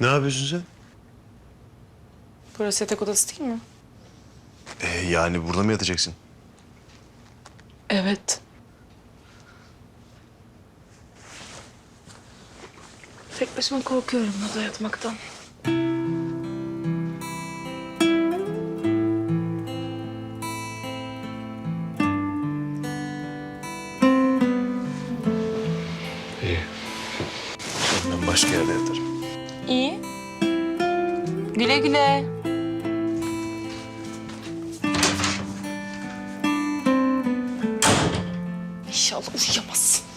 Ne yapıyorsun sen? Burası yatak odası değil mi? Ee, yani burada mı yatacaksın? Evet. Tek başıma korkuyorum burada yatmaktan. İyi. Ben başka yerde yatarım. İyi. Güle güle. İnşallah uyuyamazsın.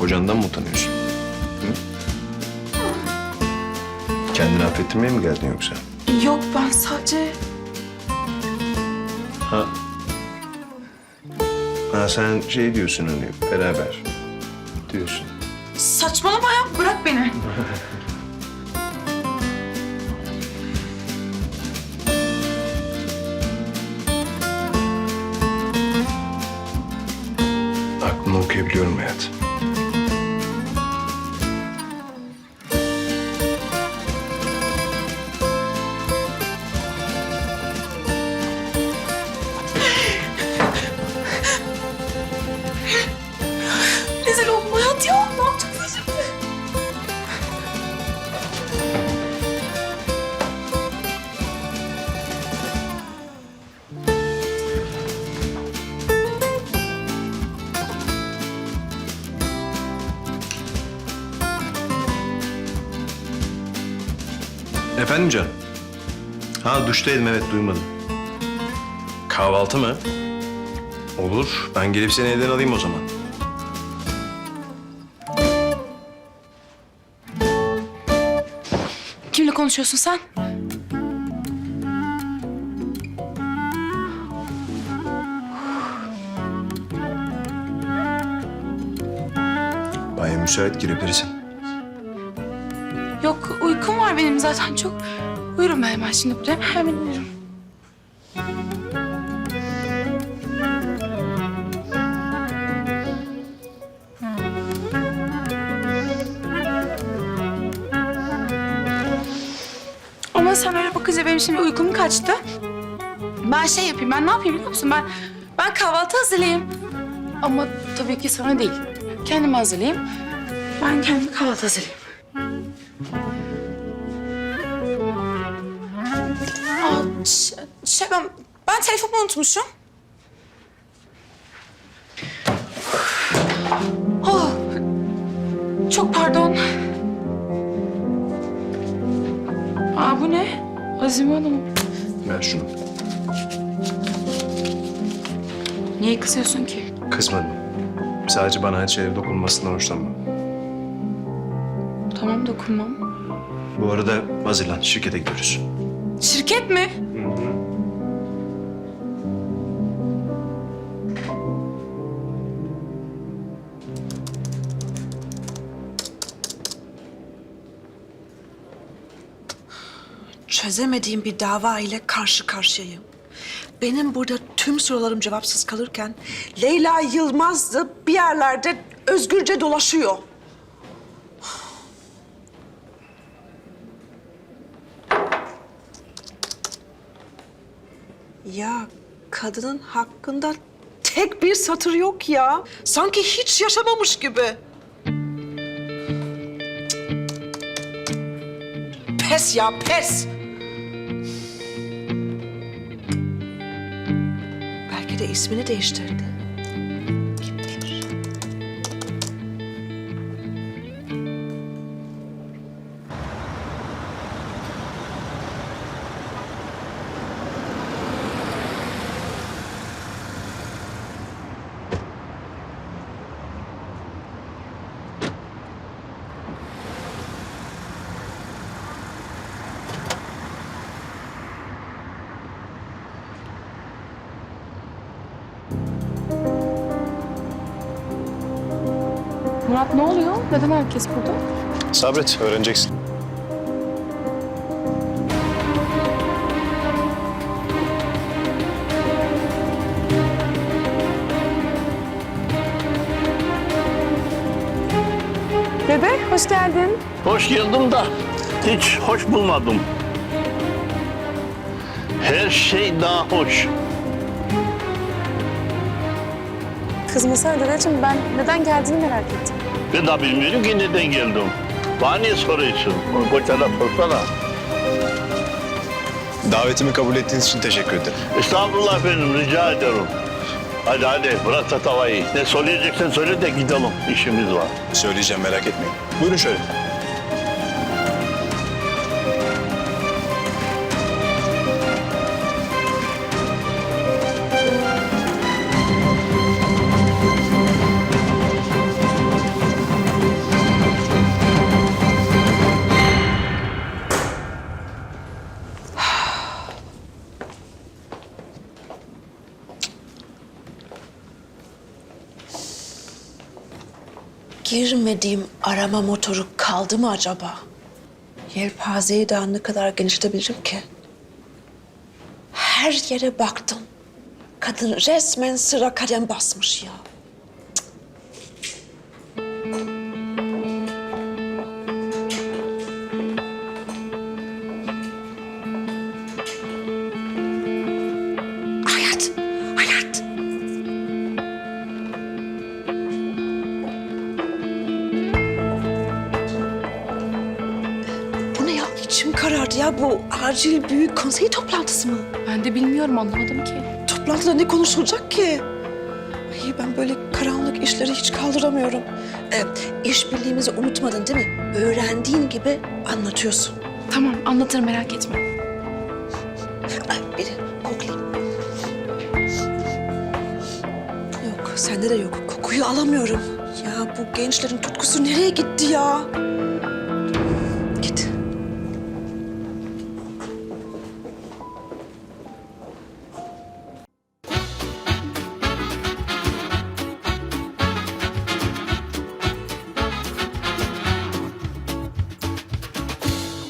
Kocandan mı utanıyorsun? Hı? Kendini affettirmeye mi geldin yoksa? Yok ben sadece... Ha. Ha sen şey diyorsun hani beraber diyorsun. Saçmalama ya bırak beni. Aklını okuyabiliyorum hayat. Efendim Can? Ha duştaydım evet duymadım. Kahvaltı mı? Olur. Ben gelip seni evden alayım o zaman. Kimle konuşuyorsun sen? Baya müsait girebilirsin. Benim zaten çok. Uyurum ben şimdi buraya. Hemen uyurum. Ama sen öyle bakınca benim şimdi uykum kaçtı. Ben şey yapayım, ben ne yapayım biliyor musun? Ben ben kahvaltı hazırlayayım. Ama tabii ki sana değil. Kendime hazırlayayım. Ben kendim kahvaltı hazırlayayım. Ş- şey ben, ben telefonumu unutmuşum. Oh, çok pardon. Aa bu ne? Azime Hanım. Ver şunu. Niye kızıyorsun ki? Kızmadım. Sadece bana her şeye dokunmasından hoşlanmam. Tamam dokunmam. Bu arada hazırlan. Şirkete gidiyoruz. Şirket mi? Çözemediğim bir dava ile karşı karşıyayım. Benim burada tüm sorularım cevapsız kalırken Leyla Yılmaz da bir yerlerde özgürce dolaşıyor. Ya kadının hakkında tek bir satır yok ya. Sanki hiç yaşamamış gibi. Pes ya pes. İsmini değiştirdi. Murat ne oluyor? Neden herkes burada? Sabret, öğreneceksin. Dede hoş geldin. Hoş geldim da hiç hoş bulmadım. Her şey daha hoş. Kızmasana dedeciğim ben neden geldiğini merak ettim. Ben de bilmiyorum ki neden geldim. Bana niye soruyorsun? O Koçana sorsana. Davetimi kabul ettiğiniz için teşekkür ederim. Estağfurullah efendim rica ederim. Hadi hadi bırak tatavayı. Ne söyleyeceksen söyle de gidelim. İşimiz var. Söyleyeceğim, merak etmeyin. Buyurun şöyle. Girmediğim arama motoru kaldı mı acaba? Yelpazeyi daha ne kadar genişletebilirim ki? Her yere baktım. Kadın resmen sıra kadem basmış ya. İçim karardı ya. Bu acil büyük konsey toplantısı mı? Ben de bilmiyorum anlamadım ki. Toplantıda ne konuşulacak ki? Ay ben böyle karanlık işleri hiç kaldıramıyorum. Ee, işbirliğimizi unutmadın değil mi? Öğrendiğin gibi anlatıyorsun. Tamam anlatırım merak etme. Ay biri koklayayım. Yok sende de yok. Kokuyu alamıyorum. Ya bu gençlerin tutkusu nereye gitti ya?